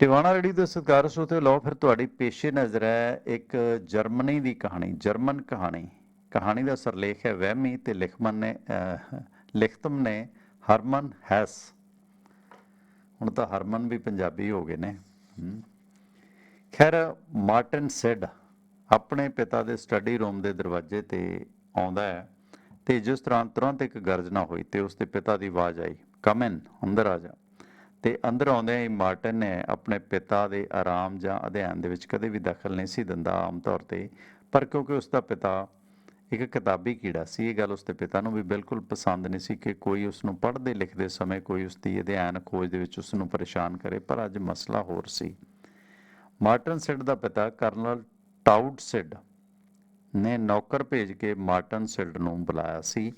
Tiwana ready ਦੇ ਸਤਿਕਾਰ ਸੋਤੇ ਲਓ ਫਿਰ ਤੁਹਾਡੀ ਪੇਸ਼ੇ ਨਜ਼ਰ ਹੈ ਇੱਕ ਜਰਮਨੀ ਦੀ ਕਹਾਣੀ, ਜਰਮਨ ਕਹਾਣੀ। ਕਹਾਣੀ ਦਾ ਸਰਲੇਖ ਹੈ ਵਹਿਮੀ ਤੇ ਲਿਖਮਨ ਨੇ ਲਿਖਤਮ ਨੇ ਹਰਮਨ ਹੈਸ। ਹੁਣ ਤਾਂ ਹਰਮਨ ਵੀ ਪੰਜਾਬੀ ਹੋ ਗਏ ਨੇ। ਖੈਰ, ਮਾਰਟਨ ਸੈਡ ਆਪਣੇ ਪਿਤਾ ਦੇ ਸਟੱਡੀ ਰੂਮ ਦੇ ਦਰਵਾਜ਼ੇ ਤੇ ਆਉਂਦਾ ਹੈ ਤੇ ਜਿਸ ਤਰ੍ਹਾਂ ਤੁਰੰਤ ਇੱਕ ਗਰਜਨਾ ਹੋਈ ਤੇ ਉਸ ਦੇ ਪਿਤਾ ਦੀ ਆਵਾਜ਼ ਆਈ ਕਮ ਇਨ ਅੰਦਰ ਆ ਜਾ। ਤੇ ਅੰਦਰ ਆਉਂਦਿਆਂ ਹੀ ਮਾਰਟਨ ਨੇ ਆਪਣੇ ਪਿਤਾ ਦੇ ਆਰਾਮ ਜਾਂ ਅਧਿਐਨ ਦੇ ਵਿੱਚ ਕਦੇ ਵੀ ਦਖਲ ਨਹੀਂ ਸੀ ਦਿੰਦਾ ਆਮ ਤੌਰ ਤੇ। ਪਰ ਕਿਉਂਕਿ ਉਸ ਦਾ ਪਿਤਾ ਇੱਕ ਕਿਤਾਬੀ ਕੀੜਾ ਸੀ, ਇਹ ਗੱਲ ਉਸ ਦੇ ਪਿਤਾ ਨੂੰ ਵੀ ਬਿਲਕੁਲ ਪਸੰਦ ਨਹੀਂ ਸੀ ਕਿ ਕੋਈ ਉਸ ਨੂੰ ਪੜ੍ਹਦੇ ਲਿਖਦੇ ਸਮੇਂ ਕੋਈ ਉਸ ਦੀ ਅਧਿਐਨ ਖੋਜ ਦੇ ਵਿੱਚ ਉਸ ਨੂੰ ਪਰੇਸ਼ਾਨ ਕਰੇ, ਪਰ ਅੱਜ ਮਸਲਾ ਹੋਰ ਸੀ। ਮਾਰਟਨ ਸਿਡ ਦਾ ਪਿਤਾ ਕਰਨਲ ਟਾਊਡ ਸਿਡ ਨੇ ਨੌਕਰ ਭੇਜ ਕੇ ਮਾਰਟਨ ਸਿਡ ਨੂੰ ਬੁਲਾਇਆ ਸੀ।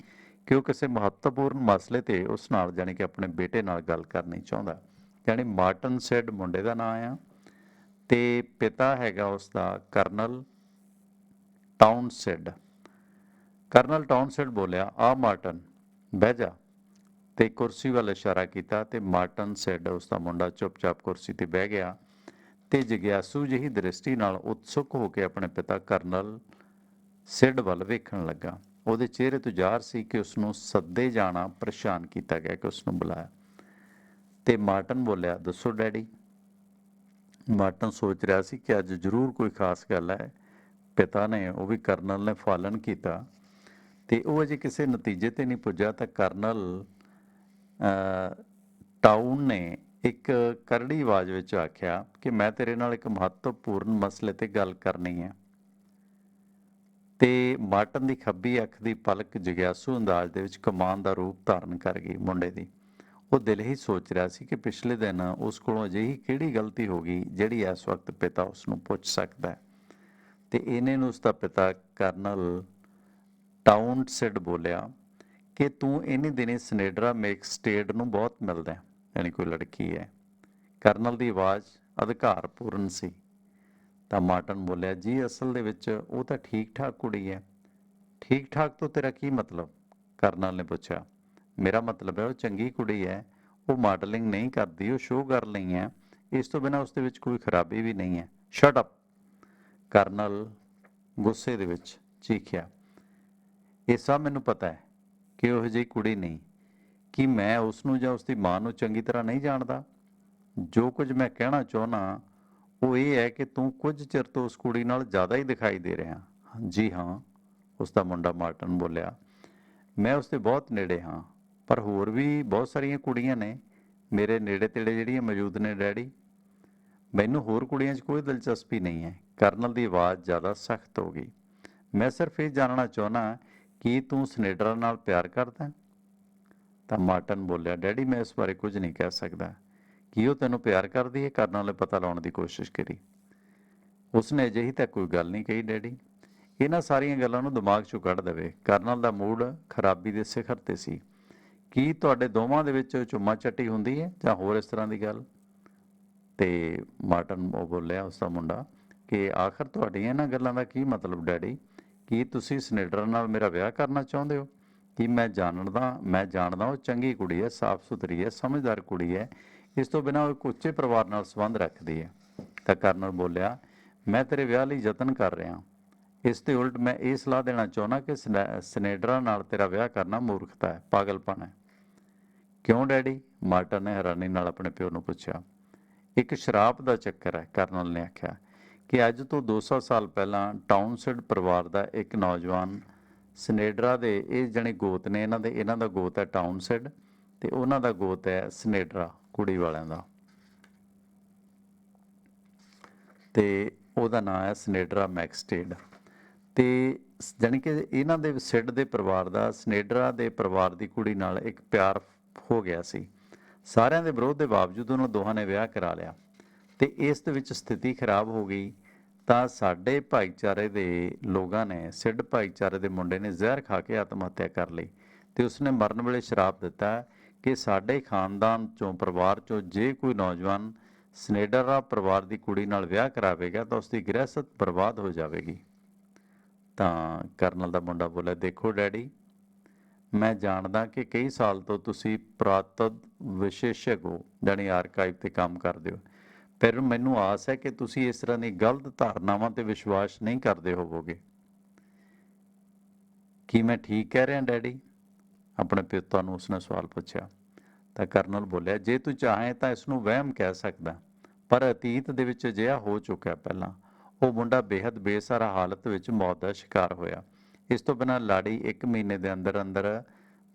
ਕਿ ਉਹ ਕਿਸੇ ਮਹੱਤਵਪੂਰਨ ਮਸਲੇ ਤੇ ਉਸ ਨਾਲ ਜਾਣੀ ਕਿ ਆਪਣੇ ਬੇਟੇ ਨਾਲ ਗੱਲ ਕਰਨੀ ਚਾਹੁੰਦਾ? ਜਾਣੀ ਮਾਰਟਨ ਸਿਡ ਮੁੰਡੇ ਦਾ ਨਾਮ ਆ ਤੇ ਪਿਤਾ ਹੈਗਾ ਉਸ ਦਾ ਕਰਨਲ ਟਾਊਨਸੈਡ। ਕਰਨਲ ਟਾਊਨਸੈਡ ਬੋਲਿਆ, ਆ ਮਾਰਟਨ, ਬਹਿ ਜਾ। ਤੇ ਕੁਰਸੀ ਵੱਲ ਇਸ਼ਾਰਾ ਕੀਤਾ ਤੇ ਮਾਰਟਨ ਸੈਡ ਉਸ ਦਾ ਮੁੰਡਾ ਚੁੱਪਚਾਪ ਕੁਰਸੀ ਤੇ ਬਹਿ ਗਿਆ ਤੇ ਜਿਗਿਆਸੂ ਜਿਹੀ ਦ੍ਰਿਸ਼ਟੀ ਨਾਲ ਉਤਸੁਕ ਹੋ ਕੇ ਆਪਣੇ ਪਿਤਾ ਕਰਨਲ ਸਿੱਡ ਵੱਲ ਵੇਖਣ ਲੱਗਾ। ਉਹਦੇ ਚਿਹਰੇ ਤੋਂ ਜ਼ਾਹਰ ਸੀ ਕਿ ਉਸ ਨੂੰ ਸੱਦੇ ਜਾਣਾ ਪਰੇਸ਼ਾਨ ਕੀਤਾ ਗਿਆ ਕਿ ਉਸ ਨੂੰ ਬੁਲਾਇਆ। ਤੇ ਮਾਰਟਨ ਬੋਲਿਆ, ਦੱਸੋ ਡੈਡੀ। ਮਾਰਟਨ ਸੋਚ ਰਿਹਾ ਸੀ ਕਿ ਅੱਜ ਜ਼ਰੂਰ ਕੋਈ ਖਾਸ ਗੱਲ ਹੈ। ਪਿਤਾ ਨੇ ਉਹ ਵੀ ਕਰਨਲ ਨੇ ਫਾਲਨ ਕੀਤਾ। ਤੇ ਉਹ ਅਜੇ ਕਿਸੇ ਨਤੀਜੇ ਤੇ ਨਹੀਂ ਪੁੱਜਾ ਤਾਂ ਕਰਨਲ ਟਾਊਨ ਨੇ ਇੱਕ ਕਰੜੀ ਆਵਾਜ਼ ਵਿੱਚ ਆਖਿਆ ਕਿ ਮੈਂ ਤੇਰੇ ਨਾਲ ਇੱਕ ਮਹੱਤਵਪੂਰਨ ਮਸਲੇ ਤੇ ਗੱਲ ਕਰਨੀ ਹੈ। ਤੇ ਮਾਰਟਨ ਦੀ ਖੱਬੀ ਅੱਖ ਦੀ ਪਲਕ ਜਗਿਆਸੂ ਅੰਦਾਜ਼ ਦੇ ਵਿੱਚ ਕਮਾਨ ਦਾ ਰੂਪ ਧਾਰਨ ਕਰ ਗਈ ਮੁੰਡੇ ਦੀ। ਉਹ ਦਿਲ ਹੀ ਸੋਚ ਰਿਹਾ ਸੀ ਕਿ ਪਿਛਲੇ ਦਿਨ ਉਸ ਕੋਲੋਂ ਅਜਿਹੀ ਕਿਹੜੀ ਗਲਤੀ ਹੋ ਗਈ ਜਿਹੜੀ ਇਸ ਵਕਤ ਪਿਤਾ ਉਸ ਨੂੰ ਪੁੱਛ ਸਕਦਾ ਹੈ। ਤੇ ਇਹਨੇ ਨੂੰ ਉਸ ਦਾ ਪਿਤਾ ਕਰਨਲ ਟਾਊਨਸੈਡ ਬੋਲਿਆ ਕਿ ਤੂੰ ਇਹਨੇ ਦਿਨੇ ਸਨੇਡਰਾ ਮੇਕ ਸਟੇਟ ਨੂੰ ਬਹੁਤ ਮਿਲਦਾ ਹੈ, ਯਾਨੀ ਕੋਈ ਲੜਕੀ ਹੈ। ਕਰਨਲ ਦੀ ਆਵਾਜ਼ ਅਧਿਕਾਰਪੂਰਨ ਸੀ। ਤਾਂ ਮਾਰਟਨ ਬੋਲਿਆ, ਜੀ, ਅਸਲ ਦੇ ਵਿੱਚ ਉਹ ਤਾਂ ਠੀਕ ਠਾਕ ਕੁੜੀ ਹੈ। ਠੀਕ ਠਾਕ ਤੋਂ ਤੇਰਾ ਕੀ ਮਤਲਬ? ਕਰਨਲ ਨੇ ਪੁੱਛਿਆ। ਮੇਰਾ ਮਤਲਬ ਹੈ, ਉਹ ਚੰਗੀ ਕੁੜੀ ਹੈ। ਉਹ ਮਾਡਲਿੰਗ ਨਹੀਂ ਕਰਦੀ, ਉਹ ਸ਼ੋਅ ਕਰ ਲਈ ਹੈ। ਇਸ ਤੋਂ ਬਿਨਾਂ ਉਸ ਦੇ ਵਿੱਚ ਕੋਈ ਖਰਾਬੀ ਵੀ ਨਹੀਂ ਹੈ। ਸ਼ਟ ਅਪ ਕਰਨਲ ਗੁੱਸੇ ਦੇ ਵਿੱਚ ਚੀਖਿਆ। ਇਹ ਸਭ ਮੈਨੂੰ ਪਤਾ ਹੈ ਕਿ ਉਹ ਜਿਹੀ ਕੁੜੀ ਨਹੀਂ। ਕਿ ਮੈਂ ਉਸ ਨੂੰ ਜਾਂ ਉਸ ਦੀ ਮਾਂ ਨੂੰ ਚੰਗੀ ਤਰ੍ਹਾਂ ਨਹੀਂ ਜਾਣਦਾ? ਜੋ ਕੁਝ ਮੈਂ ਕਹਿਣਾ ਚਾਹੁੰਦਾ ਉਹ ਇਹ ਹੈ ਕਿ ਤੂੰ ਕੁਝ ਚਿਰ ਤੋਂ ਉਸ ਕੁੜੀ ਨਾਲ ਜ਼ਿਆਦਾ ਹੀ ਦਿਖਾਈ ਦੇ ਰਿਹਾ। ਜੀ ਹਾਂ, ਉਸ ਦਾ ਮੁੰਡਾ ਮਾਰਟਨ ਬੋਲਿਆ। ਮੈਂ ਉਸ ਦੇ ਬਹੁਤ ਨੇੜੇ ਹਾਂ, ਪਰ ਹੋਰ ਵੀ ਬਹੁਤ ਸਾਰੀਆਂ ਕੁੜੀਆਂ ਨੇ। ਮੇਰੇ ਨੇੜੇ ਤੇੜੇ ਜਿਹੜੀਆਂ ਮੌਜੂਦ ਨੇ ਡੈਡੀ। ਮੈਨੂੰ ਹੋਰ ਕੁੜੀਆਂ 'ਚ ਕੋਈ ਦਿਲਚਸਪੀ ਨਹੀਂ ਹੈ। ਕਰਨਲ ਦੀ ਆਵਾਜ਼ ਜ਼ਿਆਦਾ ਸਖਤ ਹੋ ਗਈ। ਮੈਂ ਸਿਰਫ ਇਹ ਜਾਣਨਾ ਚਾਹੁੰਦਾ ਕਿ ਤੂੰ ਸਨੇਡਰਾ ਨਾਲ ਪਿਆਰ ਕਰਦਾ ਤਾਂ ਮਾਰਟਨ ਬੋਲਿਆ, ਡੈਡੀ, ਮੈਂ ਇਸ ਬਾਰੇ ਕੁਝ ਨਹੀਂ ਕਹਿ ਸਕਦਾ। ਕੀ ਉਹ ਤੈਨੂੰ ਪਿਆਰ ਕਰਦੀ ਹੈ ਕਰਨਲ ਨੇ ਪਤਾ ਲਾਉਣ ਦੀ ਕੋਸ਼ਿਸ਼ ਕਰੀ। ਉਸਨੇ ਅਜਿਹੀ ਤਾਂ ਕੋਈ ਗੱਲ ਨਹੀਂ ਕਹੀ, ਡੈਡੀ। ਇਹਨਾਂ ਸਾਰੀਆਂ ਗੱਲਾਂ ਨੂੰ ਦਿਮਾਗ 'ਚੋਂ ਕੱਢ ਦੇਵੇ। ਕਰਨਲ ਦਾ ਮੂਡ ਖਰਾਬੀ ਦੇ ਸਿਖਰ ਤੇ ਸੀ। ਕੀ ਤੁਹਾਡੇ ਦੋਵਾਂ ਦੇ ਵਿੱਚ ਚੁੰਮਾ ਚੱਟੀ ਹੁੰਦੀ ਹੈ ਜਾਂ ਹੋਰ ਇਸ ਤਰ੍ਹਾਂ ਦੀ ਗੱਲ? ਤੇ ਮਾਰਟਨ ਉਹ ਬੋਲਿਆ, ਉਸ ਦਾ ਮੁੰਡਾ, ਕਿ ਆਖਰ ਤੁਹਾਡੀਆਂ ਇਹਨਾਂ ਗੱਲਾਂ ਦਾ ਕੀ ਮਤਲਬ ਡੈਡੀ? ਕੀ ਤੁਸੀਂ ਸਨੇਡਰ ਨਾਲ ਮੇਰਾ ਵਿਆਹ ਕਰਨਾ ਚਾਹੁੰਦੇ ਹੋ? ਕਿ ਮੈਂ ਜਾਣਦਾ ਮੈਂ ਜਾਣਦਾ ਉਹ ਚੰਗੀ ਕੁੜੀ ਹੈ ਸਾਫ਼ ਸੁਥਰੀ ਹੈ ਸਮਝਦਾਰ ਕੁੜੀ ਹੈ ਇਸ ਤੋਂ ਬਿਨਾਂ ਉਹ ਇੱਕ ਉੱਚੇ ਪਰਿਵਾਰ ਨਾਲ ਸੰਬੰਧ ਰੱਖਦੀ ਹੈ। ਤਾਂ ਕਰਨਲ ਬੋਲਿਆ, ਮੈਂ ਤੇਰੇ ਵਿਆਹ ਲਈ ਯਤਨ ਕਰ ਰਿਹਾ ਇਸ ਦੇ ਉਲਟ ਮੈਂ ਇਹ ਸਲਾਹ ਦੇਣਾ ਚਾਹੁੰਦਾ ਕਿ ਸਨੈ- ਸਨੇਡਰਾ ਨਾਲ ਤੇਰਾ ਵਿਆਹ ਕਰਨਾ ਮੂਰਖਤਾ ਹੈ, ਪਾਗਲਪਨ ਹੈ। ਕਿਉਂ ਡੈਡੀ? ਮਾਰਟਨ ਨੇ ਹੈਰਾਨੀ ਨਾਲ ਆਪਣੇ ਪਿਓ ਨੂੰ ਪੁੱਛਿਆ। ਇੱਕ ਸ਼ਰਾਪ ਦਾ ਚੱਕਰ ਹੈ ਕਰਨਲ ਨੇ ਆਖਿਆ ਕਿ ਅੱਜ ਤੋਂ 200 ਸਾਲ ਪਹਿਲਾਂ ਟਾਊਨਸੈਡ ਪਰਿਵਾਰ ਦਾ ਇੱਕ ਨੌਜਵਾਨ ਸਨੇਡਰਾ ਦੇ, ਇਹ ਜਣੇ ਗੋਤ ਨੇ, ਇਹਨਾਂ ਦੇ, ਇਹਨਾਂ ਦਾ ਗੋਤ ਹੈ ਟਾਊਨਸੈਡ। ਤੇ ਉਹਨਾਂ ਦਾ ਗੋਤ ਹੈ ਸਨੇਡਰਾ ਕੁੜੀ ਵਾਲਿਆਂ ਦਾ। ਤੇ ਉਹਦਾ ਨਾਮ ਹੈ ਸਨੇਡਰਾ ਮੈਕਸਟੇਡ। ਤੇ ਸ- ਜਾਣੀ ਕਿ ਇਹਨਾਂ ਦੇ ਸਿੱਡ ਦੇ ਪਰਿਵਾਰ ਦਾ ਸਨੇਡਰਾ ਦੇ ਪਰਿਵਾਰ ਦੀ ਕੁੜੀ ਨਾਲ ਇੱਕ ਪਿਆਰ ਹੋ ਗਿਆ ਸੀ। ਸਾਰਿਆਂ ਦੇ ਵਿਰੋਧ ਦੇ ਬਾਵਜੂਦ ਉਹਨਾਂ ਦੋਹਾਂ ਨੇ ਵਿਆਹ ਕਰਾ ਲਿਆ। ਤੇ ਇਸ ਦੇ ਵਿੱਚ ਸਥਿਤੀ ਖਰਾਬ ਹੋ ਗਈ, ਤਾਂ ਸਾਡੇ ਭਾਈਚਾਰੇ ਦੇ ਲੋਕਾਂ ਨੇ, ਸਿੱਡ ਭਾਈਚਾਰੇ ਦੇ ਮੁੰਡੇ ਨੇ ਜ਼ਹਿਰ ਖਾ ਕੇ ਆਤਮ ਹੱਤਿਆ ਕਰ ਲਈ। ਤੇ ਉਸਨੇ ਮਰਨ ਵੇਲੇ ਸ਼ਰਾਪ ਦਿੱਤਾ। ਕਿ ਸਾਡੇ ਖਾਨਦਾਨ ਚੋਂ, ਪਰਿਵਾਰ ਚੋਂ ਜੇ ਕੋਈ ਨੌਜਵਾਨ ਸਨੇਡਰਾ ਪਰਿਵਾਰ ਦੀ ਕੁੜੀ ਨਾਲ ਵਿਆਹ ਕਰਾਵੇਗਾ ਤਾਂ ਉਸ ਦੀ ਗ੍ਰਹਿਸਤ ਬਰਬਾਦ ਹੋ ਜਾਵੇਗੀ। ਤਾਂ ਕਰਨਲ ਦਾ ਮੁੰਡਾ ਬੋਲਿਆ, ਦੇਖੋ ਡੈਡੀ, ਮੈਂ ਜਾਣਦਾ ਕਿ ਕਈ ਸਾਲ ਤੋਂ ਤੁਸੀਂ ਪੁਰਾਤਨ ਵਿਸ਼ੇਸ਼ਕ ਹੋ, ਜਾਣੀ ਆਰਕਾਈਵ ਤੇ ਕੰਮ ਕਰਦੇ ਹੋ। ਪਰ ਮੈਨੂੰ ਆਸ ਹੈ ਕਿ ਤੁਸੀਂ ਇਸ ਤਰ੍ਹਾਂ ਦੀ ਗਲਤ ਧਾਰਨਾਵਾਂ ਤੇ ਵਿਸ਼ਵਾਸ ਨਹੀਂ ਕਰਦੇ ਹੋਵੋਗੇ। ਕੀ ਮੈਂ ਠੀਕ ਕਹਿ ਰਿਹਾ ਡੈਡੀ? ਆਪਣੇ ਪਿਤਾ ਨੂੰ ਉਸਨੇ ਸਵਾਲ ਪੁੱਛਿਆ, ਤਾਂ ਕਰਨਲ ਬੋਲਿਆ, ਜੇ ਤੂੰ ਚਾਹੇ ਤਾਂ ਇਸ ਨੂੰ ਵਹਿਮ ਕਹਿ ਸਕਦਾ, ਪਰ ਅਤੀਤ ਦੇ ਵਿੱਚ ਅਜਿਹਾ ਹੋ ਚੁੱਕਿਆ ਪਹਿਲਾਂ, ਉਹ ਮੁੰਡਾ ਬੇहद ਬੇਸਹਾਰਾ ਹਾਲਤ ਵਿੱਚ ਮੌਤ ਦਾ ਸ਼ਿਕਾਰ ਹੋਇਆ। ਇਸ ਤੋਂ ਬਿਨਾਂ ਲਾੜੀ 1 ਮਹੀਨੇ ਦੇ ਅੰਦਰ ਅੰਦਰ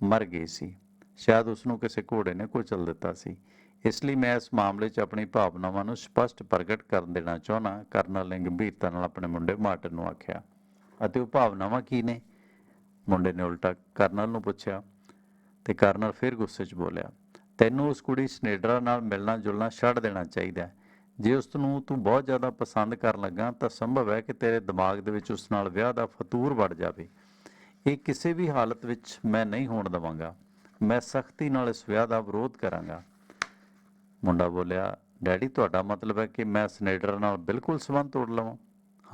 ਮਰ ਗਈ ਸੀ। ਸ਼ਾਇਦ ਉਸ ਨੂੰ ਕਿਸੇ ਘੋੜੇ ਨੇ ਕੁਚਲ ਦਿੱਤਾ ਸੀ। ਇਸ ਲਈ ਮੈਂ ਇਸ ਮਾਮਲੇ 'ਚ ਆਪਣੀ ਭਾਵਨਾਵਾਂ ਨੂੰ ਸਪਸ਼ਟ ਪ੍ਰਗਟ ਕਰਨ ਦੇਣਾ ਚਾਹੁੰਦਾ ਕਰਨਲ ਨੇ ਗੰਭੀਰਤਾ ਨਾਲ ਆਪਣੇ ਮੁੰਡੇ ਮਾਰਟਨ ਨੂੰ ਆਖਿਆ। ਅਤੇ ਉਹ ਭਾਵਨਾਵਾਂ ਕੀ ਨੇ? ਮੁੰਡੇ ਨੇ ਉਲਟਾ ਕਰਨਲ ਨੂੰ ਪੁੱਛਿਆ ਤੇ ਕਰਨਲ ਫਿਰ ਗੁੱਸੇ 'ਚ ਬੋਲਿਆ, ਤੈਨੂੰ ਉਸ ਕੁੜੀ ਸਨੇਡਰਾ ਨਾਲ ਮਿਲਣਾ ਜੁਲਣਾ ਛੱਡ ਦੇਣਾ ਚਾਹੀਦਾ ਹੈ। ਜੇ ਉਸ ਨੂੰ ਤੂੰ ਬਹੁਤ ਜ਼ਿਆਦਾ ਪਸੰਦ ਕਰਨ ਲੱਗਾ ਤਾਂ ਸੰਭਵ ਹੈ ਕਿ ਤੇਰੇ ਦਿਮਾਗ ਦੇ ਵਿੱਚ ਉਸ ਨਾਲ ਵਿਆਹ ਦਾ ਫਤੂਰ ਵੜ ਜਾਵੇ। ਇਹ ਕਿਸੇ ਵੀ ਹਾਲਤ ਵਿੱਚ ਮੈਂ ਨਹੀਂ ਹੋਣ ਦਵਾਂਗਾ। ਮੈਂ ਸਖਤੀ ਨਾਲ ਇਸ ਵਿਆਹ ਦਾ ਵਿਰੋਧ ਕਰਾਂਗਾ। ਮੁੰਡਾ ਬੋਲਿਆ, ਡੈਡੀ, ਤੁਹਾਡਾ ਮਤਲਬ ਹੈ ਕਿ ਮੈਂ ਸਨੇਡਰ ਨਾਲ ਬਿਲਕੁਲ ਸੰਬੰਧ ਤੋੜ ਲਵਾਂ?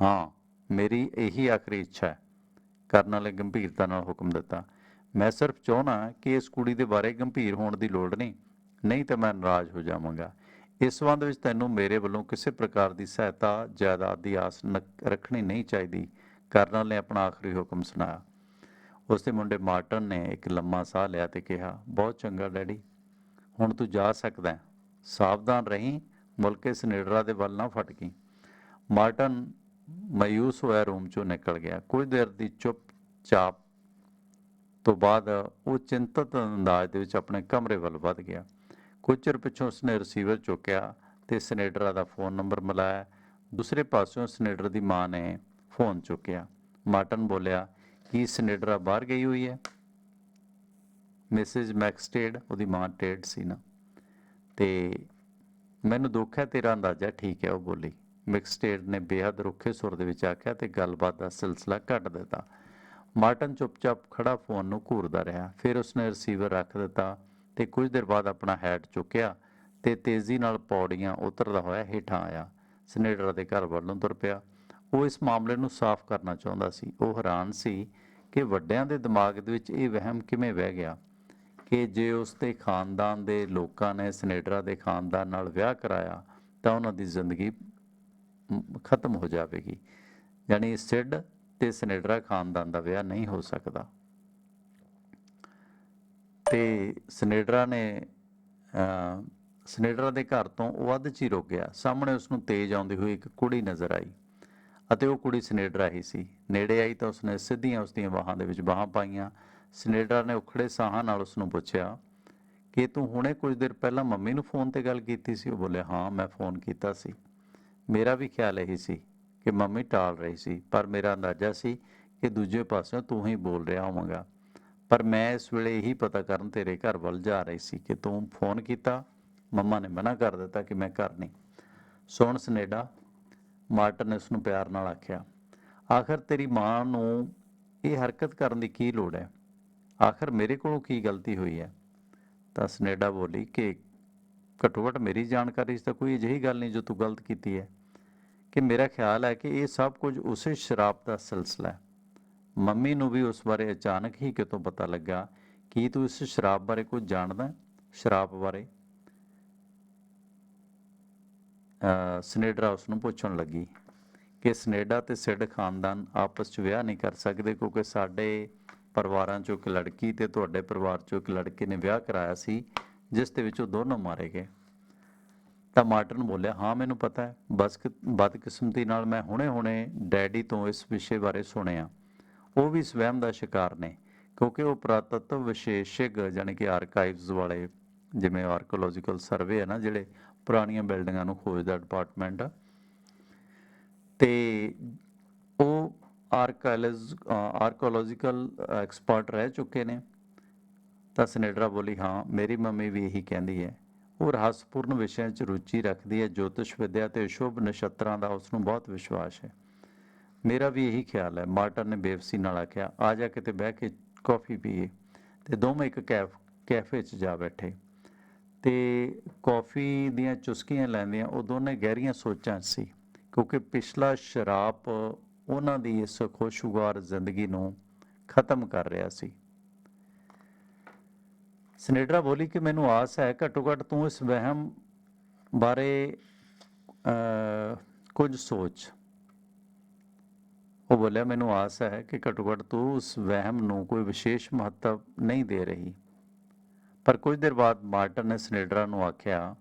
ਹਾਂ, ਮੇਰੀ ਇਹੀ ਆਖਰੀ ਇੱਛਾ ਹੈ। ਕਰਨਲ ਨੇ ਗੰਭੀਰਤਾ ਨਾਲ ਹੁਕਮ ਦਿੱਤਾ। ਮੈਂ ਸਿਰਫ ਚਾਹੁੰਦਾ ਕਿ ਇਸ ਕੁੜੀ ਦੇ ਬਾਰੇ ਗੰਭੀਰ ਹੋਣ ਦੀ ਲੋੜ ਨਹੀਂ ਨਹੀਂ ਤਾਂ ਮੈਂ ਨਾਰਾਜ਼ ਹੋ ਜਾਵਾਂਗਾ। ਇਸ ਸੰਬੰਧ ਵਿੱਚ ਤੈਨੂੰ ਮੇਰੇ ਵੱਲੋਂ ਕਿਸੇ ਪ੍ਰਕਾਰ ਦੀ ਸਹਾਇਤਾ, ਜਾਇਦਾਦ ਦੀ ਆਸ ਨ- ਰੱਖਣੀ ਨਹੀਂ ਚਾਹੀਦੀ। ਕਰਨਲ ਨੇ ਆਪਣਾ ਆਖਰੀ ਹੁਕਮ ਸੁਣਾਇਆ। ਉਸ ਦੇ ਮੁੰਡੇ ਮਾਰਟਨ ਨੇ ਇੱਕ ਲੰਮਾ ਸਾਹ ਲਿਆ ਤੇ ਕਿਹਾ, ਬਹੁਤ ਚੰਗਾ, ਡੈਡੀ। ਹੁਣ ਤੂੰ ਜਾ ਸਕਦਾ ਹੈ। ਸਾਵਧਾਨ ਰਹੀਂ, ਮੁਲਕੇ ਸਨੇਡਰਾ ਦੇ ਵੱਲ ਨਾ ਫਟਕੀ। ਮਾਰਟਨ ਮਾਯੂਸ ਹੋਇਆ ਰੂਮ ਚੋਂ ਨਿਕਲ ਗਿਆ। ਕੁਝ ਦੇਰ ਦੀ ਚੁੱਪ-ਚਾਪ ਤੋਂ ਬਾਅਦ ਉਹ ਚਿੰਤਤ ਅੰਦਾਜ਼ ਦੇ ਵਿੱਚ ਆਪਣੇ ਕਮਰੇ ਵੱਲ ਵੱਧ ਗਿਆ। ਕੁਝ ਚਿਰ ਪਿੱਛੋਂ ਉਸਨੇ ਰਿਸੀਵਰ ਚੁੱਕਿਆ ਤੇ ਸਨੇਡਰਾ ਦਾ ਫੋਨ ਨੰਬਰ ਮਿਲਾਇਆ। ਦੂਸਰੇ ਪਾਸਿਓਂ ਸਨੇਡਰ ਦੀ ਮਾਂ ਨੇ ਫੋਨ ਚੁੱਕਿਆ। ਮਾਰਟਨ ਬੋਲਿਆ, ਕੀ ਸਨੇਡਰਾ ਬਾਹਰ ਗਈ ਹੋਈ ਹੈ? ਮਿਸਿਸ ਮੈਕਸਟੇਡ, ਉਹਦੀ ਮਾਂ ਟੇਡ ਸੀ ਨਾ। ਤੇ ਮੈਨੂੰ ਦੁੱਖ ਹੈ, ਤੇਰਾ ਅੰਦਾਜ਼ਾ ਠੀਕ ਹੈ, ਉਹ ਬੋਲੀ। ਮਿਕਸਟੇਡ ਨੇ ਬੇਹੱਦ ਰੁੱਖੇ ਸੁਰ ਦੇ ਵਿੱਚ ਆਖਿਆ ਤੇ ਗੱਲਬਾਤ ਦਾ ਸਿਲਸਿਲਾ ਕੱਟ ਦਿੱਤਾ। ਮਾਰਟਨ ਚੁੱਪਚਾਪ ਖੜਾ ਫੋਨ ਨੂੰ ਘੂਰਦਾ ਰਿਹਾ। ਫਿਰ ਉਸਨੇ ਰਿਸੀਵਰ ਰੱਖ ਦਿੱਤਾ ਤੇ ਕੁਝ ਦੇਰ ਬਾਅਦ ਆਪਣਾ ਹੈਟ ਚੁੱਕਿਆ ਤੇ ਤੇਜ਼ੀ ਨਾਲ ਪੌੜੀਆਂ ਉਤਰਦਾ ਹੋਇਆ ਹੇਠਾਂ ਆਇਆ। ਸਨੇਡਰ ਦੇ ਘਰ ਵੱਲੋਂ ਤੁਰ ਪਿਆ। ਉਹ ਇਸ ਮਾਮਲੇ ਨੂੰ ਸਾਫ਼ ਕਰਨਾ ਚਾਹੁੰਦਾ ਸੀ। ਉਹ ਹੈਰਾਨ ਸੀ ਕਿ ਵੱਡਿਆਂ ਦੇ ਦਿਮਾਗ ਦੇ ਵਿੱਚ ਇਹ ਵਹਿਮ ਕਿਵੇਂ ਵਹਿ ਗਿਆ ਕਿ ਜੇ ਉਸ ਦੇ ਖਾਨਦਾਨ ਦੇ ਲੋਕਾਂ ਨੇ ਸਨੇਡਰਾ ਦੇ ਖਾਨਦਾਨ ਨਾਲ ਵਿਆਹ ਕਰਾਇਆ ਤਾਂ ਉਹਨਾਂ ਦੀ ਜ਼ਿੰਦਗੀ ਖਤਮ ਹੋ ਜਾਵੇਗੀ। ਯਾਨੀ ਸਿੱਡ ਤੇ ਸਨੇਡਰਾ ਖਾਨਦਾਨ ਦਾ ਵਿਆਹ ਨਹੀਂ ਹੋ ਸਕਦਾ। ਤੇ ਸਨੇਡਰਾ ਨੇ ਸਨੇਡਰਾ ਦੇ ਘਰ ਤੋਂ ਵੱਧ ਚ ਹੀ ਰੁਕ ਗਿਆ। ਸਾਹਮਣੇ ਉਸ ਨੂੰ ਤੇਜ਼ ਆਉਂਦੀ ਹੋਈ ਇੱਕ ਕੁੜੀ ਨਜ਼ਰ ਆਈ ਅਤੇ ਉਹ ਕੁੜੀ ਸਨੇਡਰਾ ਹੀ ਸੀ। ਨੇੜੇ ਆਈ ਤਾਂ ਉਸਨੇ ਸਿੱਧੀਆਂ ਉਸ ਦੀਆਂ ਬਾਹਾਂ ਦੇ ਵਿੱਚ ਬਾਹਾਂ ਪਾਈਆਂ। ਸਨੇਡਰਾ ਨੇ ਉਖੜੇ ਸਾਹਾਂ ਨਾਲ ਉਸ ਨੂੰ ਪੁੱਛਿਆ, ਕਿ ਤੂੰ ਹੁਣੇ ਕੁਝ ਦੇਰ ਪਹਿਲਾਂ ਮੰਮੀ ਨੂੰ ਫੋਨ ਤੇ ਗੱਲ ਕੀਤੀ ਸੀ? ਉਹ ਬੋਲੇ ਹਾਂ, ਮੈਂ ਫੋਨ ਕੀਤਾ ਸੀ। ਮੇਰਾ ਵੀ ਖਿਆਲ ਇਹੀ ਸੀ ਕਿ ਮੰਮੀ ਟਾਲ ਰਹੀ ਸੀ, ਪਰ ਮੇਰਾ ਅੰਦਾਜ਼ਾ ਸੀ ਕਿ ਦੂਜੇ ਪਾਸਿਓਂ ਤੂੰ ਹੀ ਬੋਲ ਰਿਹਾ ਹੋਵੇਂਗਾ। ਪਰ ਮੈਂ ਇਸ ਵੇਲੇ ਇਹੀ ਪਤਾ ਕਰਨ ਤੇਰੇ ਘਰ ਵੱਲ ਜਾ ਰਹੀ ਸੀ ਕਿ ਤੂੰ ਫੋਨ ਕੀਤਾ, ਮੰਮਾ ਨੇ ਮਨਾ ਕਰ ਦਿੱਤਾ ਕਿ ਮੈਂ ਘਰ ਨਹੀਂ। ਸੁਣ ਸਨੇਡਾ ਮਾਰਟਨ ਨੇ ਉਸ ਨੂੰ ਪਿਆਰ ਨਾਲ ਆਖਿਆ, ਆਖਰ ਤੇਰੀ ਮਾਂ ਨੂੰ ਇਹ ਹਰਕਤ ਕਰਨ ਦੀ ਕੀ ਲੋੜ ਹੈ? ਆਖਰ ਮੇਰੇ ਕੋਲੋਂ ਕੀ ਗਲਤੀ ਹੋਈ ਹੈ? ਤਾਂ ਸਨੇਡਾ ਬੋਲੀ ਕਿ ਘੱਟੋ ਘੱਟ ਮੇਰੀ ਜਾਣਕਾਰੀ 'ਚ ਤਾਂ ਕੋਈ ਅਜਿਹੀ ਗੱਲ ਨਹੀਂ ਜੋ ਤੂੰ ਗਲਤ ਕੀਤੀ ਹੈ, ਕਿ ਮੇਰਾ ਖਿਆਲ ਹੈ ਕਿ ਇਹ ਸਭ ਕੁਝ ਉਸੇ ਸ਼ਰਾਬ ਦਾ ਸਿਲਸਿਲਾ ਹੈ। ਮੰਮੀ ਨੂੰ ਵੀ ਉਸ ਬਾਰੇ ਅਚਾਨਕ ਹੀ ਕਿਤੋਂ ਪਤਾ ਲੱਗਾ ਕੀ ਤੂੰ ਇਸ ਸ਼ਰਾਬ ਬਾਰੇ ਕੁਝ ਜਾਣਦਾ ਸ਼ਰਾਬ ਬਾਰੇ? ਸਨੇਡਰਾ ਉਸ ਨੂੰ ਪੁੱਛਣ ਲੱਗੀ ਕਿ ਸਨੇਡਾ ਤੇ ਸਿੱਡ ਖਾਨਦਾਨ ਆਪਸ 'ਚ ਵਿਆਹ ਨਹੀਂ ਕਰ ਸਕਦੇ ਕਿਉਂਕਿ ਸਾਡੇ ਪਰਿਵਾਰਾਂ 'ਚੋਂ ਇੱਕ ਲੜਕੀ ਤੇ ਤੁਹਾਡੇ ਪਰਿਵਾਰ 'ਚੋਂ ਇੱਕ ਲੜਕੇ ਨੇ ਵਿਆਹ ਕਰਾਇਆ ਸੀ। ਜਿਸ ਦੇ ਵਿੱਚ ਉਹ ਦੋਨੋਂ ਮਾਰੇ ਗਏ। ਤਾਂ ਮਾਰਟਨ ਬੋਲਿਆ, ਹਾਂ, ਮੈਨੂੰ ਪਤਾ ਹੈ, ਬਸ ਬਦਕਿਸਮਤੀ ਨਾਲ ਮੈਂ ਹੁਣੇ-ਹੁਣੇ ਡੈਡੀ ਤੋਂ ਇਸ ਵਿਸ਼ੇ ਬਾਰੇ ਸੁਣਿਆ। ਉਹ ਵੀ ਸਵੈਮ ਦਾ ਸ਼ਿਕਾਰ ਨੇ, ਕਿਉਂਕਿ ਉਹ ਪੁਰਾਤੱਤਵ ਵਿਸ਼ੇਸ਼ਕ ਯਾਨੀ ਕਿ ਆਰਕਾਈਵਸ ਵਾਲੇ, ਜਿਵੇਂ ਆਰਕੋਲੋਜੀਕਲ ਸਰਵੇ ਹੈ ਨਾ, ਜਿਹੜੇ ਪੁਰਾਣੀਆਂ ਬਿਲਡਿੰਗਾਂ ਨੂੰ ਖੋਜਦਾ ਡਿਪਾਰਟਮੈਂਟ ਆ। ਤੇ ਉਹ ਆਰਕਾਇਲਜ ਆਰਕੋਲੋਜੀਕਲ ਐਕਸਪਰਟ ਰਹਿ ਚੁੱਕੇ ਨੇ। ਤਾਂ ਸਨੇਡਰਾ ਬੋਲੀ, ਹਾਂ, ਮੇਰੀ ਮੰਮੀ ਵੀ ਇਹੀ ਕਹਿੰਦੀ ਹੈ। ਉਹ ਰਹੱਸਪੂਰਨ ਵਿਸ਼ਿਆਂ 'ਚ ਰੁਚੀ ਰੱਖਦੀ ਹੈ, ਜੋਤਿਸ਼ ਵਿਦਿਆ ਤੇ ਸ਼ੁਭ ਨਛੱਤਰਾਂ ਦਾ ਉਸ ਨੂੰ ਬਹੁਤ ਵਿਸ਼ਵਾਸ ਹੈ। ਮੇਰਾ ਵੀ ਇਹੀ ਖਿਆਲ ਹੈ, ਮਾਰਟਨ ਨੇ ਬੇਵਸੀ ਨਾਲ ਆਖਿਆ। ਆ ਜਾ ਕਿਤੇ ਬਹਿ ਕੇ ਕਾਫੀ ਪੀਏ ਤੇ ਦੋਵੇਂ ਇੱਕ ਕੈਫ, ਕੈਫੇ 'ਚ ਜਾ ਬੈਠੇ। ਤੇ ਕਾਫੀ ਦੀਆਂ ਚੁਸਕੀਆਂ ਲੈਂਦਿਆਂ ਉਹ ਦੋਨੇ ਗਹਿਰੀਆਂ ਸੋਚਾਂ 'ਚ ਸੀ, ਕਿਉਂਕਿ ਪਿਛਲਾ ਸ਼ਰਾਪ ਉਹਨਾਂ ਦੀ ਇਸ ਖੁਸ਼ਗਵਾਰ ਜ਼ਿੰਦਗੀ ਨੂੰ ਖਤਮ ਕਰ ਰਿਹਾ ਸੀ। ਸਨੇਡਰਾ ਬੋਲੀ ਕਿ ਮੈਨੂੰ ਆਸ ਹੈ ਘੱਟੋ ਘੱਟ ਤੂੰ ਇਸ ਵਹਿਮ ਬਾਰੇ ਕੁਝ ਸੋਚ। ਉਹ ਬੋਲਿਆ, ਮੈਨੂੰ ਆਸ ਹੈ ਕਿ ਘੱਟੋ ਘੱਟ ਤੂੰ ਉਸ ਵਹਿਮ ਨੂੰ ਕੋਈ ਵਿਸ਼ੇਸ਼ ਮਹੱਤਵ ਨਹੀਂ ਦੇ ਰਹੀ। ਪਰ ਕੁਝ ਦੇਰ ਬਾਅਦ ਮਾਰਟਨ ਨੇ ਸਨੇਡਰਾ ਨੂੰ ਆਖਿਆ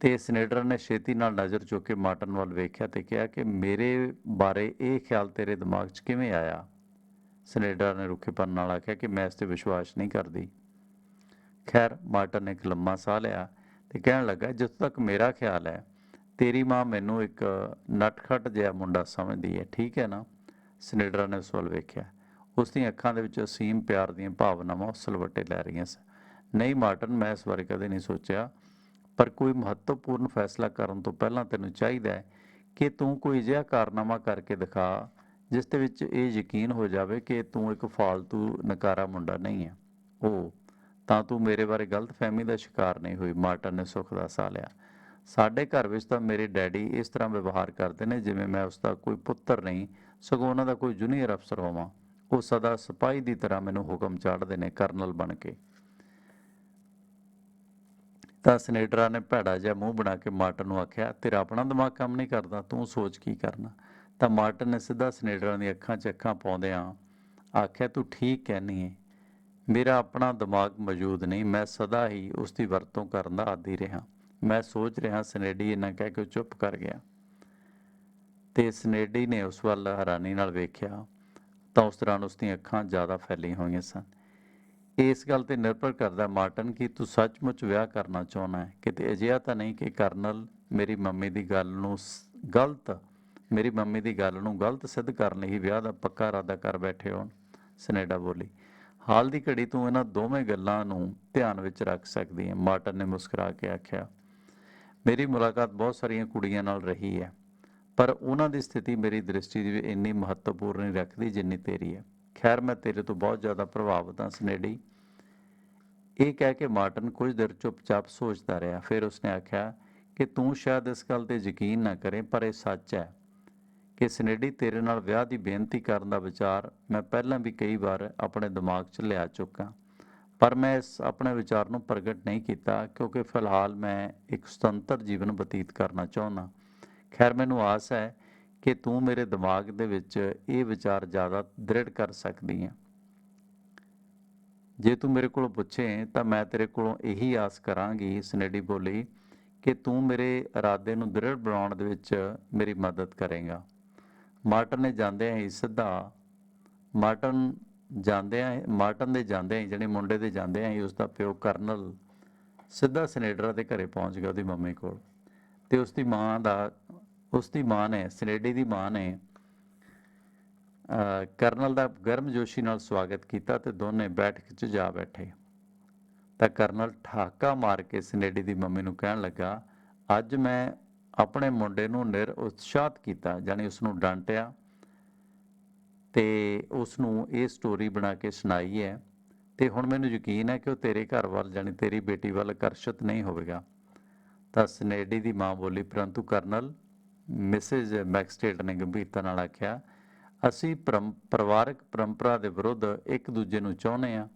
ਤੇ ਸਨੇਡਰ ਨੇ ਛੇਤੀ ਨਾਲ ਨਜ਼ਰ ਚੁੱਕ ਕੇ ਮਾਰਟਨ ਵੱਲ ਵੇਖਿਆ ਤੇ ਕਿਹਾ ਕਿ, ਮੇਰੇ ਬਾਰੇ ਇਹ ਖਿਆਲ ਤੇਰੇ ਦਿਮਾਗ 'ਚ ਕਿਵੇਂ ਆਇਆ? ਸਨੇਡਰ ਨੇ ਰੁੱਖੇਪਨ ਨਾਲ ਆਖਿਆ ਕਿ, ਮੈਂ ਇਸ ਤੇ ਵਿਸ਼ਵਾਸ ਨਹੀਂ ਕਰਦੀ। ਖੈਰ ਮਾਰਟਨ ਨੇ ਇੱਕ ਲੰਮਾ ਸਾਹ ਲਿਆ ਤੇ ਕਹਿਣ ਲੱਗਾ, ਜਿੱਥੋਂ ਤੱਕ ਮੇਰਾ ਖਿਆਲ ਹੈ, ਤੇਰੀ ਮਾਂ ਮੈਨੂੰ ਇੱਕ ਨਟਖਟ ਜਿਹਾ ਮੁੰਡਾ ਸਮਝਦੀ ਹੈ, ਠੀਕ ਹੈ ਨਾ? ਸਨੇਡਰਾ ਨੇ ਉਸ ਵੱਲ ਵੇਖਿਆ। ਉਸ ਦੀਆਂ ਅੱਖਾਂ ਦੇ ਵਿੱਚ ਅਸੀਮ ਪਿਆਰ ਦੀਆਂ ਭਾਵਨਾਵਾਂ ਉਸਲਵੱਟੇ ਲੈ ਰਹੀਆਂ ਸਨ। ਨਹੀਂ ਮਾਰਟਨ ਮੈਂ ਇਸ ਬਾਰੇ ਕਦੇ ਨਹੀਂ ਸੋਚਿਆ, ਪਰ ਕੋਈ ਮਹੱਤਵਪੂਰਨ ਫੈਸਲਾ ਕਰਨ ਤੋਂ ਪਹਿਲਾਂ ਤੈਨੂੰ ਚਾਹੀਦਾ ਹੈ ਕਿ ਤੂੰ ਕੋਈ ਅਜਿਹਾ ਕਾਰਨਾਮਾ ਕਰਕੇ ਦਿਖਾ, ਜਿਸ ਦੇ ਵਿੱਚ ਇਹ ਯਕੀਨ ਹੋ ਜਾਵੇ ਕਿ ਤੂੰ ਇੱਕ ਫਾਲਤੂ ਨਕਾਰਾ ਮੁੰਡਾ ਨਹੀਂ ਹੈ। ਉਹ ਤਾਂ ਤੂੰ ਮੇਰੇ ਬਾਰੇ ਗਲਤਫਹਿਮੀ ਦਾ ਸ਼ਿਕਾਰ ਨਹੀਂ ਹੋਈ, ਮਾਰਟਨ ਨੇ ਸੁੱਖ ਦਾ ਸਾਹ ਲਿਆ। ਸਾਡੇ ਘਰ ਵਿੱਚ ਤਾਂ ਮੇਰੇ ਡੈਡੀ ਇਸ ਤਰ੍ਹਾਂ ਵਿਵਹਾਰ ਕਰਦੇ ਨੇ ਜਿਵੇਂ ਮੈਂ ਉਸ ਦਾ ਕੋਈ ਪੁੱਤਰ ਨਹੀਂ, ਸਗੋਂ ਉਹਨਾਂ ਦਾ ਕੋਈ ਜੂਨੀਅਰ ਅਫਸਰ ਹੋਵਾਂ। ਉਹ ਸਦਾ ਸਿਪਾਹੀ ਦੀ ਤਰ੍ਹਾਂ ਮੈਨੂੰ ਹੁਕਮ ਚਾੜਦੇ ਨੇ ਕਰਨਲ ਬਣ ਕੇ। ਤਾਂ ਸਨੇਡਰਾ ਨੇ ਭੈੜਾ ਜਿਹਾ ਮੂੰਹ ਬਣਾ ਕੇ ਮਾਰਟਨ ਨੂੰ ਆਖਿਆ, ਤੇਰਾ ਆਪਣਾ ਦਿਮਾਗ ਕੰਮ ਨਹੀਂ ਕਰਦਾ, ਤੂੰ ਸੋਚ ਕੀ ਕਰਨਾ? ਤਾਂ ਮਾਰਟਨ ਨੇ ਸਿੱਧਾ ਸਨੇਡਰਾ ਦੀਆਂ ਅੱਖਾਂ 'ਚ ਅੱਖਾਂ ਪਾਉਂਦਿਆਂ ਆਖਿਆ, ਤੂੰ ਠੀਕ ਕਹਿਨੀ ਹੈ ਮੇਰਾ ਆਪਣਾ ਦਿਮਾਗ ਮੌਜੂਦ ਨਹੀਂ, ਮੈਂ ਸਦਾ ਹੀ ਉਸ ਦੀ ਵਰਤੋਂ ਕਰਨ ਦਾ ਆਦੀ ਰਿਹਾ। ਮੈਂ ਸੋਚ ਰਿਹਾ ਸਨੇਡੀ ਇਹਨਾਂ ਕਹਿ ਕੇ ਉਹ ਚੁੱਪ ਕਰ ਗਿਆ। ਤੇ ਸਨੇਡੀ ਨੇ ਉਸ ਵੱਲ ਹੈਰਾਨੀ ਨਾਲ ਵੇਖਿਆ ਤਾਂ ਉਸ ਦੌਰਾਨ ਉਸ ਦੀਆਂ ਅੱਖਾਂ ਜ਼ਿਆਦਾ ਫੈਲੀਆਂ ਹੋਈਆਂ ਸਨ। ਇਸ ਗੱਲ ਤੇ ਨਿਰਭਰ ਕਰਦਾ ਮਾਰਟਨ ਕਿ ਤੂੰ ਸੱਚਮੁੱਚ ਵਿਆਹ ਕਰਨਾ ਚਾਹੁੰਦਾ ਹੈ। ਕਿਤੇ ਅਜਿਹਾ ਤਾਂ ਨਹੀਂ ਕਿ ਕਰਨਲ ਮੇਰੀ ਮੰਮੀ ਦੀ ਗੱਲ ਨੂੰ ਗਲਤ, ਮੇਰੀ ਮੰਮੀ ਦੀ ਗੱਲ ਨੂੰ ਗਲਤ ਸਿੱਧ ਕਰਨ ਲਈ ਵਿਆਹ ਦਾ ਪੱਕਾ ਇਰਾਦਾ ਕਰ ਬੈਠੇ ਹੋਣ। ਸਨੇਡਾ ਬੋਲੀ ਹਾਲ ਦੀ ਘੜੀ ਤੂੰ ਇਹਨਾਂ ਦੋਵੇਂ ਗੱਲਾਂ ਨੂੰ ਧਿਆਨ ਵਿੱਚ ਰੱਖ ਸਕਦੀ ਹੈ। ਮਾਰਟਨ ਨੇ ਮੁਸਕਰਾ ਕੇ ਆਖਿਆ, ਮੇਰੀ ਮੁਲਾਕਾਤ ਬਹੁਤ ਸਾਰੀਆਂ ਕੁੜੀਆਂ ਨਾਲ ਰਹੀ ਹੈ, ਪਰ ਉਹਨਾਂ ਦੀ ਸਥਿਤੀ ਮੇਰੀ ਦ੍ਰਿਸ਼ਟੀ ਦੀ ਇੰਨੀ ਮਹੱਤਵਪੂਰਨ ਨਹੀਂ ਰੱਖਦੀ ਜਿੰਨੀ ਤੇਰੀ ਹੈ। ਖੈਰ, ਮੈਂ ਤੇਰੇ ਤੋਂ ਬਹੁਤ ਜ਼ਿਆਦਾ ਪ੍ਰਭਾਵਿਤ ਹਾਂ, ਸਨੇਡੀ। ਇਹ ਕਹਿ ਕੇ ਮਾਰਟਨ ਕੁਝ ਦੇਰ ਚੁੱਪਚਾਪ ਸੋਚਦਾ ਰਿਹਾ। ਫਿਰ ਉਸਨੇ ਆਖਿਆ ਕਿ ਤੂੰ ਸ਼ਾਇਦ ਇਸ ਗੱਲ ਤੇ ਯਕੀਨ ਨਾ ਕਰੇ, ਪਰ ਇਹ ਸੱਚ ਹੈ। ਕਿ ਸਨੇਡੀ ਤੇਰੇ ਨਾਲ ਵਿਆਹ ਦੀ ਬੇਨਤੀ ਕਰਨ ਦਾ ਵਿਚਾਰ ਮੈਂ ਪਹਿਲਾਂ ਵੀ ਕਈ ਵਾਰ ਆਪਣੇ ਦਿਮਾਗ 'ਚ ਲਿਆ ਚੁੱਕਾ। ਪਰ ਮੈਂ ਇਸ ਆਪਣੇ ਵਿਚਾਰ ਨੂੰ ਪ੍ਰਗਟ ਨਹੀਂ ਕੀਤਾ ਕਿਉਂਕਿ ਫਿਲਹਾਲ ਮੈਂ ਇੱਕ ਸੁਤੰਤਰ ਜੀਵਨ ਬਤੀਤ ਕਰਨਾ ਚਾਹੁੰਦਾ। ਖੈਰ, ਮੈਨੂੰ ਆਸ ਹੈ ਕਿ ਤੂੰ ਮੇਰੇ ਦਿਮਾਗ ਦੇ ਵਿੱਚ ਇਹ ਵਿਚਾਰ ਜ਼ਿਆਦਾ ਦ੍ਰਿੜ ਕਰ ਸਕਦੀ ਹੈ। ਜੇ ਤੂੰ ਮੇਰੇ ਕੋਲੋਂ ਪੁੱਛੇ ਤਾਂ ਮੈਂ ਤੇਰੇ ਕੋਲੋਂ ਇਹੀ ਆਸ ਕਰਾਂਗੀ ਸਨੇਡੀ ਬੋਲੀ ਕਿ ਤੂੰ ਮੇਰੇ ਇਰਾਦੇ ਨੂੰ ਦ੍ਰਿੜ ਬਣਾਉਣ ਦੇ ਵਿੱਚ ਮੇਰੀ ਮਦਦ ਕਰੇਗਾ। ਮਾਰਟਨ ਨੇ ਜਾਂਦਿਆਂ ਹੀ ਸਿੱਧਾ ਮਾਰਟਨ ਜਾਂਦਿਆਂ ਮਾਰਟਨ ਦੇ ਜਾਂਦਿਆਂ ਹੀ, ਜਿਹੜੇ ਮੁੰਡੇ ਦੇ ਜਾਂਦਿਆਂ ਹੀ ਉਸ ਦਾ ਪਿਓ ਕਰਨਲ ਸਿੱਧਾ ਸਨੇਡਰਾ ਦੇ ਘਰੇ ਪਹੁੰਚ ਗਿਆ ਉਹਦੀ ਮੰਮੀ ਕੋਲ। ਤੇ ਉਸ ਦੀ ਮਾਂ ਦਾ ਉਸ ਦੀ ਮਾਂ ਨੇ, ਸਨੇਡੀ ਦੀ ਮਾਂ ਨੇ ਕਰਨਲ ਦਾ ਗਰਮਜੋਸ਼ੀ ਨਾਲ ਸਵਾਗਤ ਕੀਤਾ ਤੇ ਦੋਨੇ ਬੈਠਕ 'ਚ ਜਾ ਬੈਠੇ। ਤਾਂ ਕਰਨਲ ਠਾਕਾ ਮਾਰ ਕੇ ਸਨੇਡੀ ਦੀ ਮੰਮੀ ਨੂੰ ਕਹਿਣ ਲੱਗਾ, ਅੱਜ ਮੈਂ ਆਪਣੇ ਮੁੰਡੇ ਨੂੰ ਨਿਰ ਉਤਸ਼ਾਹਤ ਕੀਤਾ ਯਾਨੀ ਉਸ ਨੂੰ ਡਾਂਟਿਆ ਤੇ ਉਸ ਨੂੰ ਇਹ ਸਟੋਰੀ ਬਣਾ ਕੇ ਸੁਣਾਈ ਹੈ। ਤੇ ਹੁਣ ਮੈਨੂੰ ਯਕੀਨ ਹੈ ਕਿ ਉਹ ਤੇਰੇ ਘਰ ਵੱਲ, ਜਾਣੀ ਤੇਰੀ ਬੇਟੀ ਵੱਲ ਆਕਰਸ਼ਿਤ ਨਹੀਂ ਹੋਵੇਗਾ। ਤਾਂ ਸਨੇਡੀ ਦੀ ਮਾਂ ਬੋਲੀ, ਪਰੰਤੂ ਕਰਨਲ, ਮਿਸਿਸ ਮੈਕਸਟੇਟ ਨੇ ਗੰਭੀਰਤਾ ਨਾਲ ਆਖਿਆ, ਅਸੀਂ ਪਰੰ- ਪਰਿਵਾਰਕ ਪਰੰਪਰਾ ਦੇ ਵਿਰੁੱਧ ਇੱਕ ਦੂਜੇ ਨੂੰ ਚਾਹੁੰਦੇ ਆ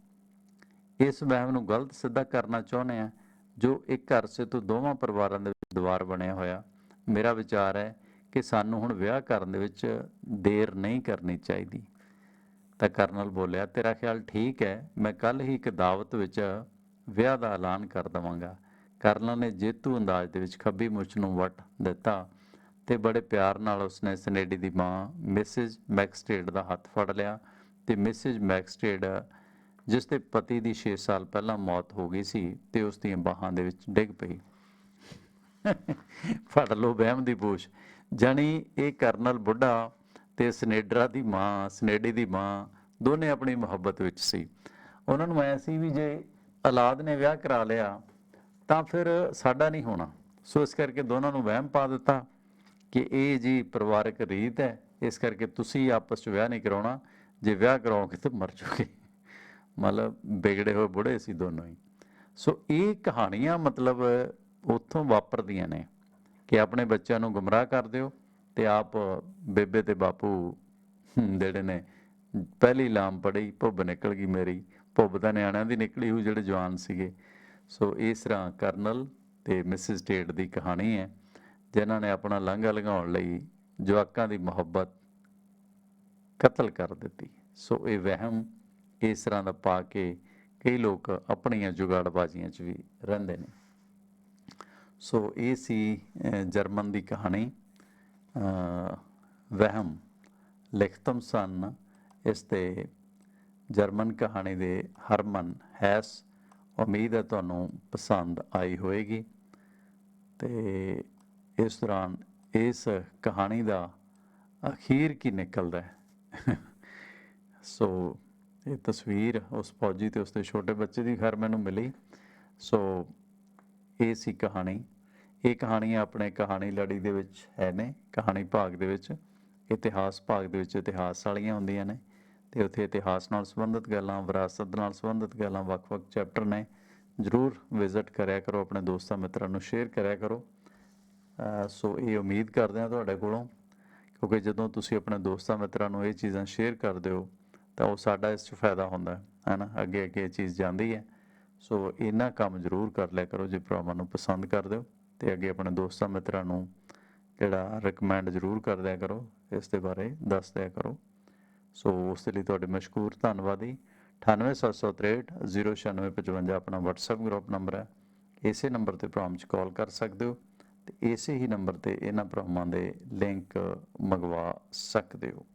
ਇਸ ਵਹਿਮ ਨੂੰ ਗਲਤ ਸਿੱਧਾ ਕਰਨਾ ਚਾਹੁੰਦੇ ਆ ਜੋ ਇੱਕ ਅਰਸੇ ਤੋਂ ਦੋਵਾਂ ਪਰਿਵਾਰਾਂ ਦੇ ਦੁਆਰ ਬਣਿਆ ਹੋਇਆ। ਮੇਰਾ ਵਿਚਾਰ ਹੈ ਕਿ ਸਾਨੂੰ ਹੁਣ ਵਿਆਹ ਕਰਨ ਦੇ ਵਿੱਚ ਦੇਰ ਨਹੀਂ ਕਰਨੀ ਚਾਹੀਦੀ। ਤਾਂ ਕਰਨਲ ਬੋਲਿਆ, ਤੇਰਾ ਖਿਆਲ ਠੀਕ ਹੈ, ਮੈਂ ਕੱਲ ਹੀ ਇੱਕ ਦਾਵਤ ਵਿੱਚ ਵਿਆਹ ਦਾ ਐਲਾਨ ਕਰ ਦਵਾਂਗਾ। ਕਰਨਲ ਨੇ ਜੇਤੂ ਅੰਦਾਜ਼ ਦੇ ਵਿੱਚ ਖੱਬੀ ਮੁੱਛ ਨੂੰ ਵੱਟ ਦਿੱਤਾ ਤੇ ਬੜੇ ਪਿਆਰ ਨਾਲ ਉਸਨੇ ਸਨੇਡੀ ਦੀ ਮਾਂ, ਮਿਸਿਸ ਮੈਕਸਟੇਡ ਦਾ ਹੱਥ ਫੜ ਲਿਆ ਤੇ ਮਿਸਿਸ ਮੈਕਸਟੇਡ ਜਿਸ ਦੇ ਪਤੀ ਦੀ 6 ਸਾਲ ਪਹਿਲਾਂ ਮੌਤ ਹੋ ਗਈ ਸੀ, ਤੇ ਉਸ ਦੀਆਂ ਬਾਹਾਂ ਦੇ ਵਿੱਚ ਡਿੱਗ ਪਈ। ਫੜ ਲੋ ਵਹਿਮ ਦੀ ਪੂਛ। ਜਾਣੀ ਇਹ ਕਰਨਲ ਬੁੱਢਾ ਤੇ ਸਨੇਡਰਾ ਦੀ ਮਾਂ, ਸਨੇਡੀ ਦੀ ਮਾਂ ਦੋਨੇ ਆਪਣੀ ਮੁਹੱਬਤ ਵਿੱਚ ਸੀ। ਉਹਨਾਂ ਨੂੰ ਐ ਸੀ ਵੀ ਜੇ ਔਲਾਦ ਨੇ ਵਿਆਹ ਕਰਾ ਲਿਆ ਤਾਂ ਫਿਰ ਸਾਡਾ ਨਹੀਂ ਹੋਣਾ। ਸੋ ਇਸ ਕਰਕੇ ਦੋਨਾਂ ਨੂੰ ਵਹਿਮ ਪਾ ਦਿੱਤਾ ਕਿ ਇਹ ਜੀ ਪਰਿਵਾਰਕ ਰੀਤ ਹੈ, ਇਸ ਕਰਕੇ ਤੁਸੀਂ ਆਪਸ 'ਚ ਵਿਆਹ ਨਹੀਂ ਕਰਾਉਣਾ। ਜੇ ਵਿਆਹ ਕਰਾਓਗੇ ਤਾਂ ਮਰ ਜਾਓਗੇ ਮਤਲਬ ਵਿਗੜੇ ਹੋਏ ਬੁੜੇ ਸੀ ਦੋਨੋਂ ਹੀ। ਸੋ ਇਹ ਕਹਾਣੀਆਂ ਮਤਲਬ ਉੱਥੋਂ ਵਾਪਰਦੀਆਂ ਨੇ ਕਿ ਆਪਣੇ ਬੱਚਿਆਂ ਨੂੰ ਗੁੰਮਰਾਹ ਕਰ ਦਿਓ ਤੇ ਆਪ ਬੇਬੇ ਤੇ ਬਾਪੂ ਜਿਹੜੇ ਨੇ, ਪਹਿਲੀ ਲਾਮ ਪੜੀ ਭੁੱਬ ਨਿਕਲ ਗਈ ਮੇਰੀ। ਭੁੱਬ ਤਾਂ ਨਿਆਣਿਆਂ ਦੀ ਨਿਕਲੀ ਹੋਈ ਜਿਹੜੇ ਜਵਾਨ ਸੀਗੇ। ਸੋ ਇਸ ਤਰ੍ਹਾਂ ਕਰਨਲ ਤੇ ਮਿਸਿਸ ਟੇਟ ਦੀ ਕਹਾਣੀ ਹੈ, ਜਿਨ੍ਹਾਂ ਨੇ ਆਪਣਾ ਲਾਂਘਾ ਲਗਾਉਣ ਲਈ ਜਵਾਕਾਂ ਦੀ ਮੁਹੱਬਤ ਕਤਲ ਕਰ ਦਿੱਤੀ। ਸੋ ਇਹ ਵਹਿਮ ਇਸ ਤਰ੍ਹਾਂ ਦਾ ਪਾ ਕੇ ਕਈ ਲੋਕ ਆਪਣੀਆਂ ਜੁਗਾੜਬਾਜ਼ੀਆਂ 'ਚ ਵੀ ਰਹਿੰਦੇ ਨੇ। ਸੋ ਇਹ ਸੀ ਜਰਮਨ ਦੀ ਕਹਾਣੀ ਵਹਿਮ, ਲਿਖਤਮ ਸਨ। ਇਸ ਤੇ ਜਰਮਨ ਕਹਾਣੀ ਦੇ ਹਰਮਨ ਹੈਸ ਉਮੀਦ ਹੈ ਤੁਹਾਨੂੰ ਪਸੰਦ ਆਈ ਹੋਵੇਗੀ। ਤੇ ਇਸ ਦੌਰਾਨ ਇਸ ਕਹਾਣੀ ਦਾ ਅਖੀਰ ਕੀ ਨਿਕਲਦਾ ਹੈ? ਸੋ ਇਹ ਤਸਵੀਰ ਉਸ ਫੌਜੀ ਤੇ ਉਸਦੇ ਛੋਟੇ ਬੱਚੇ ਦੀ ਖੈਰ ਮੈਨੂੰ ਮਿਲੀ। ਸੋ ਇਹ ਸੀ ਕਹਾਣੀ। ਇਹ ਕਹਾਣੀਆਂ ਆਪਣੇ ਕਹਾਣੀ ਲੜੀ ਦੇ ਵਿੱਚ ਹੈ ਨੇ, ਕਹਾਣੀ ਭਾਗ ਦੇ ਵਿੱਚ। ਇਤਿਹਾਸ ਭਾਗ ਦੇ ਵਿੱਚ ਇਤਿਹਾਸ ਵਾਲੀਆਂ ਹੁੰਦੀਆਂ ਨੇ ਤੇ ਉੱਥੇ ਇਤਿਹਾਸ ਨਾਲ ਸੰਬੰਧਿਤ ਗੱਲਾਂ, ਵਿਰਾਸਤ ਨਾਲ ਸੰਬੰਧਿਤ ਗੱਲਾਂ, ਵੱਖ-ਵੱਖ ਚੈਪਟਰ ਨੇ। ਜਰੂਰ ਵਿਜ਼ਿਟ ਕਰਿਆ ਕਰੋ, ਆਪਣੇ ਦੋਸਤਾਂ ਮਿੱਤਰਾਂ ਨੂੰ ਸ਼ੇਅਰ ਕਰਿਆ ਕਰੋ। ਸੋ ਇਹ ਉਮੀਦ ਕਰਦੇ ਹਾਂ ਤੁਹਾਡੇ ਕੋਲੋਂ, ਕਿਉਂਕਿ ਜਦੋਂ ਤੁਸੀਂ ਆਪਣੇ ਦੋਸਤਾਂ ਮਿੱਤਰਾਂ ਨੂੰ ਇਹ ਚੀਜ਼ਾਂ ਸ਼ੇਅਰ ਕਰਦੇ ਹੋ, ਤਾਂ ਉਹ ਸਾਡਾ ਇਸ 'ਚ ਫਾਇਦਾ ਹੁੰਦਾ ਹੈ ਨਾ? ਅੱਗੇ ਅੱਗੇ ਇਹ ਚੀਜ਼ ਜਾਂਦੀ ਹੈ। ਸੋ ਇਹਨਾਂ ਕੰਮ ਜ਼ਰੂਰ ਕਰ ਲਿਆ ਕਰੋ ਜੇ ਭਰਾਵਾਂ ਨੂੰ ਪਸੰਦ ਕਰਦੇ ਹੋ ਤੇ ਅੱਗੇ ਆਪਣੇ ਦੋਸਤਾਂ ਮਿੱਤਰਾਂ ਨੂੰ ਜਿਹੜਾ ਰეკਮੈਂਡ ਜ਼ਰੂਰ ਕਰ ਦਿਆ ਕਰੋ, ਇਸ ਦੇ ਬਾਰੇ ਦੱਸ ਦਿਆ ਕਰੋ। ਸੋ ਉਸ ਦੇ ਲਈ ਤੁਹਾਡੇ ਮਸ਼ਕੂਰ ਧੰਨਵਾਦੀ 9873 09655 ਆਪਣਾ WhatsApp ਗਰੁੱਪ ਨੰਬਰ ਹੈ। ਇਸੇ ਨੰਬਰ ਤੇ ਪ੍ਰੋਮ 'ਚ ਕਾਲ ਕਰ ਸਕਦੇ ਹੋ ਤੇ ਇਸੇ ਹੀ ਨੰਬਰ ਤੇ ਇਹਨਾਂ ਪ੍ਰੋਗਰਾਮਾਂ ਦੇ ਲਿੰਕ ਮੰਗਵਾ ਸਕਦੇ ਹੋ।